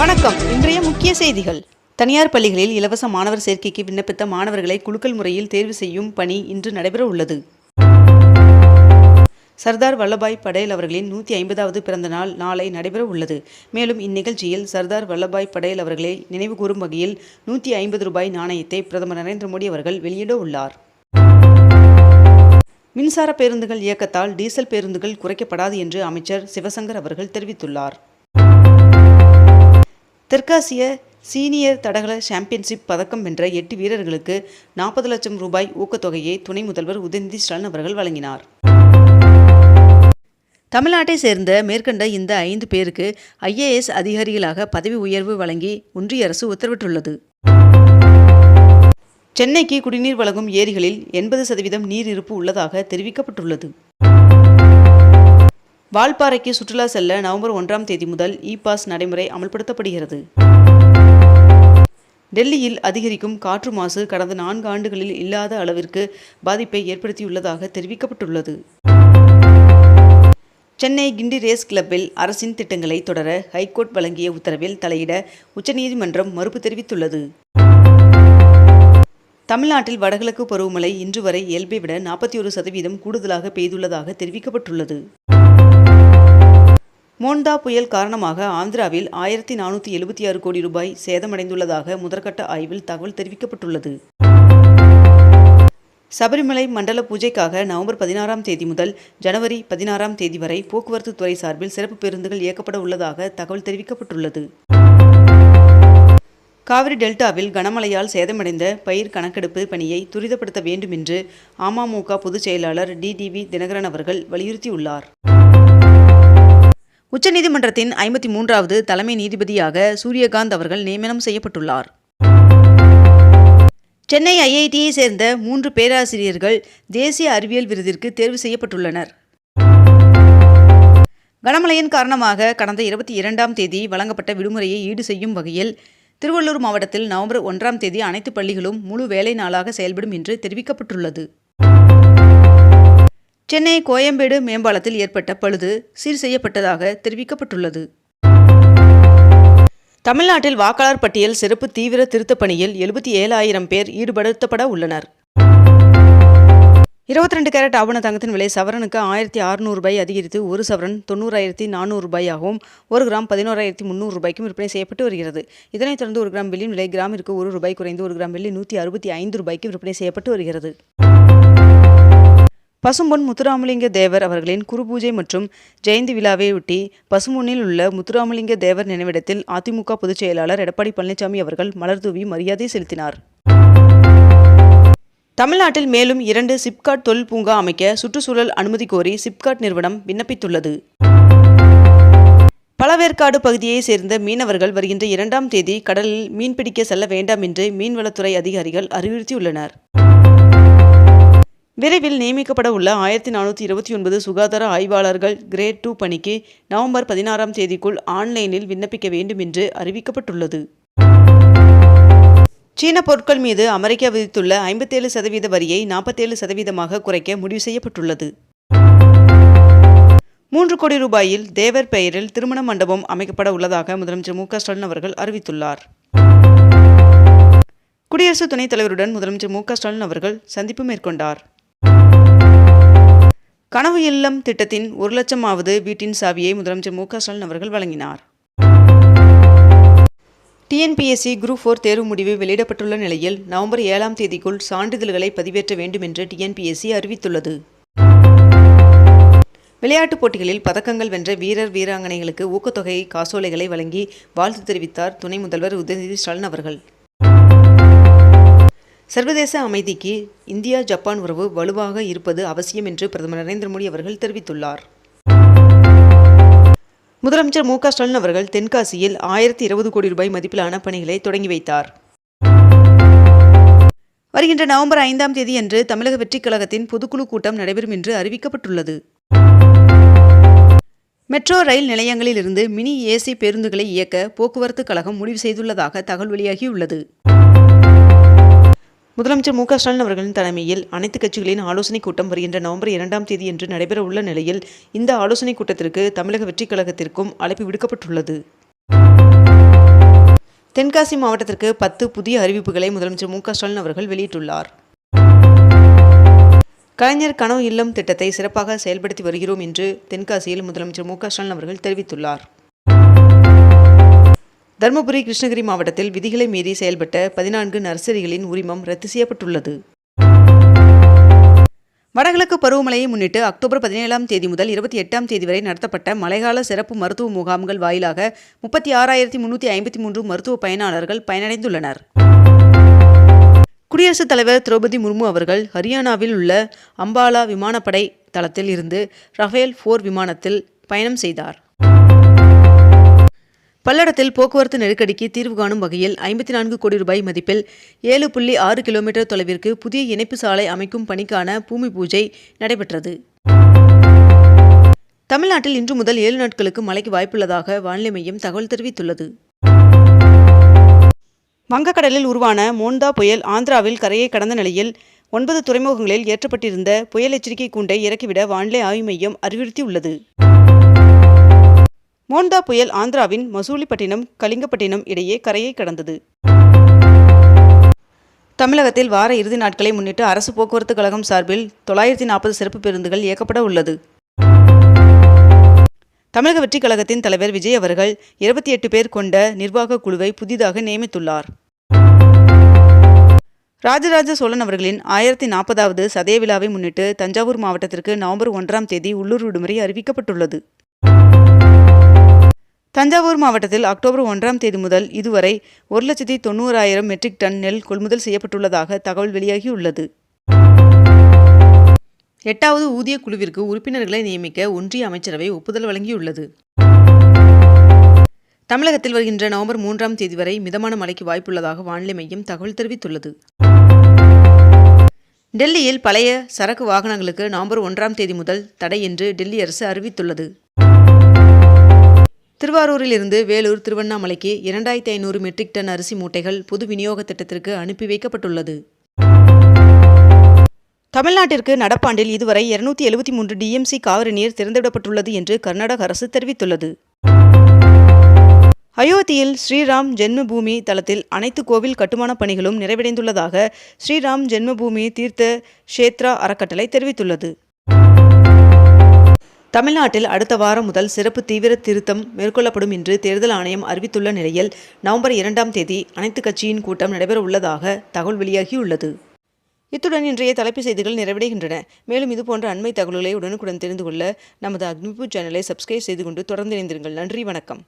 வணக்கம். இன்றைய முக்கிய செய்திகள். தனியார் பள்ளிகளில் இலவச மாணவர் சேர்க்கைக்கு விண்ணப்பித்த மாணவர்களை குலுக்கல் முறையில் தேர்வு செய்யும் பணி இன்று நடைபெற உள்ளது. சர்தார் வல்லபாய் படேல் அவர்களின் நூற்றி ஐம்பதாவது பிறந்த நாள் நாளை நடைபெற உள்ளது. மேலும் இந்நிகழ்ச்சியில் சர்தார் வல்லபாய் படேல் அவர்களை நினைவுகூரும் வகையில் நூற்றி ஐம்பது ரூபாய் நாணயத்தை பிரதமர் நரேந்திர மோடி அவர்கள் வெளியிட உள்ளார். மின்சார பேருந்துகள் இயக்கத்தால் டீசல் பேருந்துகள் குறைக்கப்படாது என்று அமைச்சர் சிவசங்கர் அவர்கள் தெரிவித்துள்ளார். தெற்காசிய சீனியர் தடகள சாம்பியன்ஷிப் பதக்கம் வென்ற எட்டு வீரர்களுக்கு நாற்பது லட்சம் ரூபாய் ஊக்கத்தொகையை துணை முதல்வர் உதயநிதி ஸ்டாலின் அவர்கள் வழங்கினார். தமிழ்நாட்டை சேர்ந்த மேற்கண்ட இந்த ஐந்து பேருக்கு ஐஏஎஸ் அதிகாரிகளாக பதவி உயர்வு வழங்கி ஒன்றிய அரசு உத்தரவிட்டுள்ளது. சென்னைக்கு குடிநீர் வழங்கும் ஏரிகளில் எண்பது சதவீதம் நீர் இருப்பு உள்ளதாக தெரிவிக்கப்பட்டுள்ளது. வால்பாறைக்கு சுற்றுலா செல்ல நவம்பர் ஒன்றாம் தேதி முதல் இ பாஸ் நடைமுறை அமல்படுத்தப்படுகிறது. டெல்லியில் அதிகரிக்கும் காற்று மாசு கடந்த நான்கு ஆண்டுகளில் இல்லாத அளவிற்கு பாதிப்பை ஏற்படுத்தியுள்ளதாக தெரிவிக்கப்பட்டுள்ளது. சென்னை கிண்டி ரேஸ் கிளப்பில் அரசின் திட்டங்களை தொடர ஹைகோர்ட் வழங்கிய உத்தரவில் தலையிட உச்சநீதிமன்றம் மறுப்பு தெரிவித்துள்ளது. தமிழ்நாட்டில் வடகிழக்கு பருவமழை இன்று வரை இயல்பை விட நாற்பத்தி ஒரு சதவீதம் கூடுதலாக பெய்துள்ளதாக தெரிவிக்கப்பட்டுள்ளது. மோண்டா புயல் காரணமாக ஆந்திராவில் ஆயிரத்தி நானூற்றி எழுபத்தி ஆறு கோடி ரூபாய் சேதமடைந்துள்ளதாக முதற்கட்ட ஆய்வில் தகவல் தெரிவிக்கப்பட்டுள்ளது. சபரிமலை மண்டல பூஜைக்காக நவம்பர் பதினாறாம் தேதி முதல் ஜனவரி பதினாறாம் தேதி வரை போக்குவரத்து துறை சார்பில் சிறப்பு பேருந்துகள் இயக்கப்பட உள்ளதாக தகவல் தெரிவிக்கப்பட்டுள்ளது. காவிரி டெல்டாவில் கனமழையால் சேதமடைந்த பயிர் கணக்கெடுப்பு பணியை துரிதப்படுத்த வேண்டும் என்று அமமுக பொதுச் செயலாளர் டிடிவி தினகரன் அவர்கள் வலியுறுத்தியுள்ளார். உச்சநீதிமன்றத்தின் ஐம்பத்தி மூன்றாவது தலைமை நீதிபதியாக சூரியகாந்த் அவர்கள் நியமனம் செய்யப்பட்டுள்ளார். சென்னை ஐஐடியை சேர்ந்த மூன்று பேராசிரியர்கள் தேசிய அறிவியல் விருதிற்கு தேர்வு செய்யப்பட்டுள்ளனர். கனமழையின் காரணமாக கடந்த இருபத்தி இரண்டாம் தேதி வழங்கப்பட்ட விடுமுறையை ஈடு செய்யும் வகையில் திருவள்ளூர் மாவட்டத்தில் நவம்பர் ஒன்றாம் தேதி அனைத்து பள்ளிகளும் முழு வேலை நாளாக செயல்படும் என்று தெரிவிக்கப்பட்டுள்ளது. சென்னை கோயம்பேடு மேம்பாலத்தில் ஏற்பட்ட பழுது சீர் செய்யப்பட்டதாக தெரிவிக்கப்பட்டுள்ளது. தமிழ்நாட்டில் வாக்காளர் பட்டியல் சிறப்பு தீவிர திருத்தப் பணியில் எழுபத்தி ஏழாயிரம் பேர் ஈடுபடுத்தப்பட உள்ளனர். இருபத்தி ரெண்டு கேரட் ஆவண தங்கத்தின் விலை சவரனுக்கு ஆயிரத்தி அறுநூறு ரூபாய் அதிகரித்து ஒரு சவரன் தொண்ணூறாயிரத்தி நானூறு ரூபாயாகவும் ஒரு கிராம் பதினோராயிரத்தி முந்நூறு ரூபாய்க்கும் விற்பனை செய்யப்பட்டு வருகிறது. இதனைத் தொடர்ந்து ஒரு கிராம் வெள்ளியின் விலை கிராமிற்கு ஒரு ரூபாய் குறைந்து ஒரு கிராம் வெள்ளி நூற்றி அறுபத்தி ஐந்து ரூபாய்க்கு விற்பனை செய்யப்பட்டு வருகிறது. பசும்பொன் முத்துராமலிங்க தேவர் அவர்களின் குருபூஜை மற்றும் ஜெயந்தி விழாவையொட்டி பசும்பொன்னில் உள்ள முத்துராமலிங்க தேவர் நினைவிடத்தில் அதிமுக பொதுச் செயலாளர் எடப்பாடி பழனிசாமி அவர்கள் மலர்தூவி மரியாதை செலுத்தினார். தமிழ்நாட்டில் மேலும் இரண்டு சிப்காட் தொழில் பூங்கா அமைக்க சுற்றுச்சூழல் அனுமதி கோரி சிப்காட் நிறுவனம் விண்ணப்பித்துள்ளது. பழவேற்காடு பகுதியைச் சேர்ந்த மீனவர்கள் வருகின்ற இரண்டாம் தேதி கடலில் மீன்பிடிக்க செல்ல வேண்டாம் என்று மீன்வளத்துறை அதிகாரிகள் அறிவுறுத்தியுள்ளனர். விரைவில் நியமிக்கப்பட உள்ள ஆயிரத்தி நானூற்றி இருபத்தி ஒன்பது சுகாதார ஆய்வாளர்கள் கிரேட் டூ பணிக்கு நவம்பர் பதினாறாம் தேதிக்குள் ஆன்லைனில் விண்ணப்பிக்க வேண்டும் என்று அறிவிக்கப்பட்டுள்ளது. சீன பொருட்கள் மீது அமெரிக்கா விதித்துள்ள ஐம்பத்தேழு சதவீத வரியை நாற்பத்தேழு சதவீதமாக குறைக்க முடிவு செய்யப்பட்டுள்ளது. மூன்று கோடி ரூபாயில் தேவர் பெயரில் திருமண மண்டபம் அமைக்கப்பட உள்ளதாக முதலமைச்சர் மு க ஸ்டாலின் அவர்கள் அறிவித்துள்ளார். குடியரசு துணைத் தலைவருடன் முதலமைச்சர் மு க ஸ்டாலின் அவர்கள் சந்திப்பு மேற்கொண்டார். கனவு இல்லம் திட்டத்தின் ஒரு லட்சமாவது வீட்டின் சாவியை முதலமைச்சர் மு க ஸ்டாலின் அவர்கள் வழங்கினார். டிஎன்பிஎஸ்சி குரூப் ஃபோர் தேர்வு முடிவு வெளியிடப்பட்டுள்ள நிலையில் நவம்பர் ஏழாம் தேதிக்குள் சான்றிதழ்களை பதிவேற்ற வேண்டும் என்று டிஎன்பிஎஸ்சி அறிவித்துள்ளது. விளையாட்டுப் போட்டிகளில் பதக்கங்கள் வென்ற வீரர் வீராங்கனைகளுக்கு ஊக்கத்தொகை காசோலைகளை வழங்கி வாழ்த்து தெரிவித்தார் துணை முதல்வர் உதயநிதி ஸ்டாலின் அவர்கள். சர்வதேச அமைதிக்கு இந்தியா ஜப்பான் உறவு வலுவாக இருப்பது அவசியம் என்று பிரதமர் நரேந்திர மோடி அவர்கள் தெரிவித்துள்ளார். முதலமைச்சர் மு க ஸ்டாலின் அவர்கள் தென்காசியில் ஆயிரத்தி இருபது கோடி ரூபாய் மதிப்பிலான பணிகளை தொடங்கி வைத்தார். வருகின்ற நவம்பர் ஐந்தாம் தேதியன்று தமிழக வெற்றிக் கழகத்தின் பொதுக்குழு கூட்டம் நடைபெறும் என்று அறிவிக்கப்பட்டுள்ளது. மெட்ரோ ரயில் நிலையங்களிலிருந்து மினி ஏசி பேருந்துகளை இயக்க போக்குவரத்து கழகம் முடிவு செய்துள்ளதாக தகவல் வெளியாகியுள்ளது. முதலமைச்சர் மு க ஸ்டாலின் அவர்களின் தலைமையில் அனைத்து கட்சிகளின் ஆலோசனைக் கூட்டம் வருகின்ற நவம்பர் இரண்டாம் தேதி என்று நடைபெறவுள்ள நிலையில் இந்த ஆலோசனைக் கூட்டத்திற்கு தமிழக வெற்றிக் கழகத்திற்கும் அழைப்பு விடுக்கப்பட்டுள்ளது. தென்காசி மாவட்டத்திற்கு பத்து புதிய அறிவிப்புகளை முதலமைச்சர் மு க ஸ்டாலின் அவர்கள் வெளியிட்டுள்ளார். கலைஞர் கனவு இல்லம் திட்டத்தை சிறப்பாக செயல்படுத்தி வருகிறோம் என்று தென்காசியில் முதலமைச்சர் மு க ஸ்டாலின் அவர்கள் தெரிவித்துள்ளார். தருமபுரி கிருஷ்ணகிரி மாவட்டத்தில் விதிகளை மீறி செயல்பட்ட பதினான்கு நர்சரிகளின் உரிமம் ரத்து செய்யப்பட்டுள்ளது. வடகிழக்கு பருவமழையை முன்னிட்டு அக்டோபர் பதினேழாம் தேதி முதல் இருபத்தி எட்டாம் தேதி வரை நடத்தப்பட்ட மழைக்கால சிறப்பு மருத்துவ முகாம்கள் வாயிலாக முப்பத்தி ஆறாயிரத்தி முன்னூற்றி ஐம்பத்தி மூன்று மருத்துவ பயனாளர்கள் பயனடைந்துள்ளனர். குடியரசுத் தலைவர் திரௌபதி முர்மு அவர்கள் ஹரியானாவில் உள்ள அம்பாலா விமானப்படை தளத்தில் இருந்து ரஃபேல் போர் விமானத்தில் பயணம் செய்தார். பல்லடத்தில் போக்குவரத்து நெருக்கடிக்கு தீர்வு காணும் வகையில் ஐம்பத்தி நான்கு கோடி ரூபாய் மதிப்பில் ஏழு புள்ளி ஆறு கிலோமீட்டர் தொலைவிற்கு புதிய இணைப்பு சாலை அமைக்கும் பணிக்கான பூமி பூஜை நடைபெற்றது. தமிழ்நாட்டில் இன்று முதல் ஏழு நாட்களுக்கு மழைக்கு வாய்ப்புள்ளதாக வானிலை மையம் தகவல் தெரிவித்துள்ளது. வங்கக்கடலில் உருவான மோந்தா புயல் ஆந்திராவில் கரையை கடந்த நிலையில் ஒன்பது துறைமுகங்களில் ஏற்றப்பட்டிருந்த புயல் எச்சரிக்கை கூண்டை இறக்கிவிட வானிலை ஆய்வு மையம் அறிவுறுத்தியுள்ளது. மோண்டா புயல் ஆந்திராவின் மசூலிப்பட்டினம் கலிங்கப்பட்டினம் இடையே கரையை கடந்தது. தமிழகத்தில் வார இறுதி நாட்களை முன்னிட்டு அரசு போக்குவரத்து கழகம் சார்பில் தொள்ளாயிரத்தி நாற்பது சிறப்பு பேருந்துகள் இயக்கப்பட உள்ளது. தமிழக வெற்றிக் கழகத்தின் தலைவர் விஜய் அவர்கள் இருபத்தி எட்டு பேர் கொண்ட நிர்வாக குழுவை புதிதாக நியமித்துள்ளார். ராஜராஜ சோழன் அவர்களின் ஆயிரத்தி நாற்பதாவது சதய விழாவை முன்னிட்டு தஞ்சாவூர் மாவட்டத்திற்கு நவம்பர் ஒன்றாம் தேதி உள்ளூர் விடுமுறை அறிவிக்கப்பட்டுள்ளது. தஞ்சாவூர் மாவட்டத்தில் அக்டோபர் ஒன்றாம் தேதி முதல் இதுவரை ஒரு லட்சத்தி தொண்ணூறாயிரம் மெட்ரிக் டன் நெல் கொள்முதல் செய்யப்பட்டுள்ளதாக தகவல் வெளியாகியுள்ளது. எட்டாவது ஊதிய குழுவிற்கு உறுப்பினர்களை நியமிக்க ஒன்றிய அமைச்சரவை ஒப்புதல் வழங்கியுள்ளது. தமிழகத்தில் வருகின்ற நவம்பர் மூன்றாம் தேதி வரை மிதமான மழைக்கு வாய்ப்புள்ளதாக வானிலை மையம் தகவல் தெரிவித்துள்ளது. டெல்லியில் பழைய சரக்கு வாகனங்களுக்கு நவம்பர் ஒன்றாம் தேதி முதல் தடை என்று டெல்லி அரசு அறிவித்துள்ளது. திருவாரூரில் இருந்து வேலூர் திருவண்ணாமலைக்கு இரண்டாயிரத்தி ஐநூறு மெட்ரிக் டன் அரிசி மூட்டைகள் பொது விநியோக திட்டத்திற்கு அனுப்பி வைக்கப்பட்டுள்ளது. தமிழ்நாட்டிற்கு நடப்பாண்டில் இதுவரை இருநூத்தி எழுபத்தி மூன்று டிஎம்சி காவிரி நீர் திறந்துவிடப்பட்டுள்ளது என்று கர்நாடக அரசு தெரிவித்துள்ளது. அயோத்தியில் ஸ்ரீராம் ஜென்மபூமி தளத்தில் அனைத்து கோவில் கட்டுமான பணிகளும் நிறைவடைந்துள்ளதாக ஸ்ரீராம் ஜென்மபூமி தீர்த்த ஷேத்ரா அறக்கட்டளை தெரிவித்துள்ளது. தமிழ்நாட்டில் அடுத்த வாரம் முதல் சிறப்பு தீவிர திருத்தம் மேற்கொள்ளப்படும் என்று தேர்தல் ஆணையம் அறிவித்துள்ள நிலையில் நவம்பர் இரண்டாம் தேதி அனைத்து கட்சியின் கூட்டம் நடைபெற உள்ளதாக தகவல் வெளியாகியுள்ளது. இத்துடன் இன்றைய தலைப்பு செய்திகள் நிறைவடைகின்றன. மேலும் இதுபோன்ற அண்மை தகவல்களை உடனுக்குடன் தெரிந்து கொள்ள நமது அக்னிபூ சேனலை சப்ஸ்கிரைப் செய்து கொண்டு தொடர்ந்து இணைந்திருங்கள். நன்றி வணக்கம்.